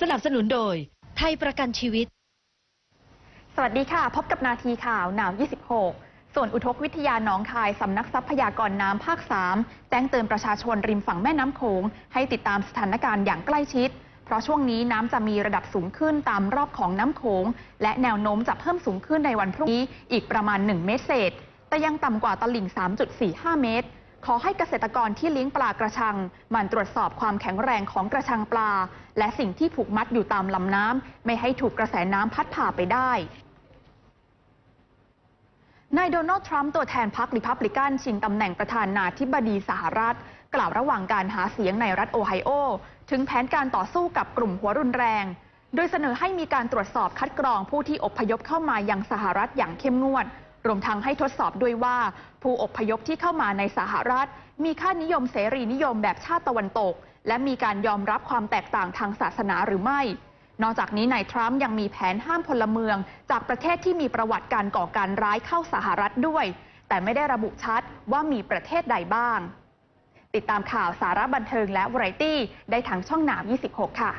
สนับสนุนโดย ไทยประกันชีวิต สวัสดีค่ะ พบกับนาทีข่าวหนาว 26 ส่วนอุทกวิทยาหนองคาย สำนักทรัพยากรน้ำภาค 3 แจ้งเตือนประชาชนริมฝั่งแม่น้ำโขง ให้ติดตามสถานการณ์อย่างใกล้ชิด เพราะช่วงนี้น้ำจะมีระดับสูงขึ้นตามรอบของน้ำโขง และแนวโน้มจะเพิ่มสูงขึ้นในวันพรุ่งนี้อีกประมาณ 1 เมตรเศษ แต่ยังต่ำกว่าตลิ่ง 3.45 เมตร ขอให้เกษตรกรที่เลี้ยงปลากระชังหมั่นตรวจสอบความแข็งแรงของกระชังปลา และสิ่งที่ผูกมัดอยู่ตามลำน้ำไม่ให้ถูกกระแสน้ำพัดพาไปได้นายโดนัลด์ทรัมป์ตัวแทนพรรคริพับลิกันชิงตำแหน่งประธานาธิบดีสหรัฐ กล่าวระหว่างการหาเสียงในรัฐโอไฮโอ ถึงแผนการต่อสู้กับกลุ่มหัวรุนแรง โดยเสนอให้มีการตรวจสอบคัดกรองผู้ที่อพยพเข้ามายังสหรัฐอย่างเข้มงวด รวมทั้งให้ทดสอบด้วยว่า ผู้อพยพที่เข้ามาในสหรัฐ มีค่านิยมเสรีนิยมแบบชาติตะวันตก และมีการยอมรับความแตกต่างทางศาสนาหรือไม่ นอกจากนี้นายทรัมป์ยังมีแผนห้ามพลเมือง จากประเทศที่มีประวัติการก่อการร้ายเข้าสหรัฐด้วย แต่ไม่ได้ระบุชัดว่ามีประเทศใดบ้าง ติดตามข่าวสาระบันเทิงและวาไรตี้ได้ทางช่องหนาว 26 ค่ะ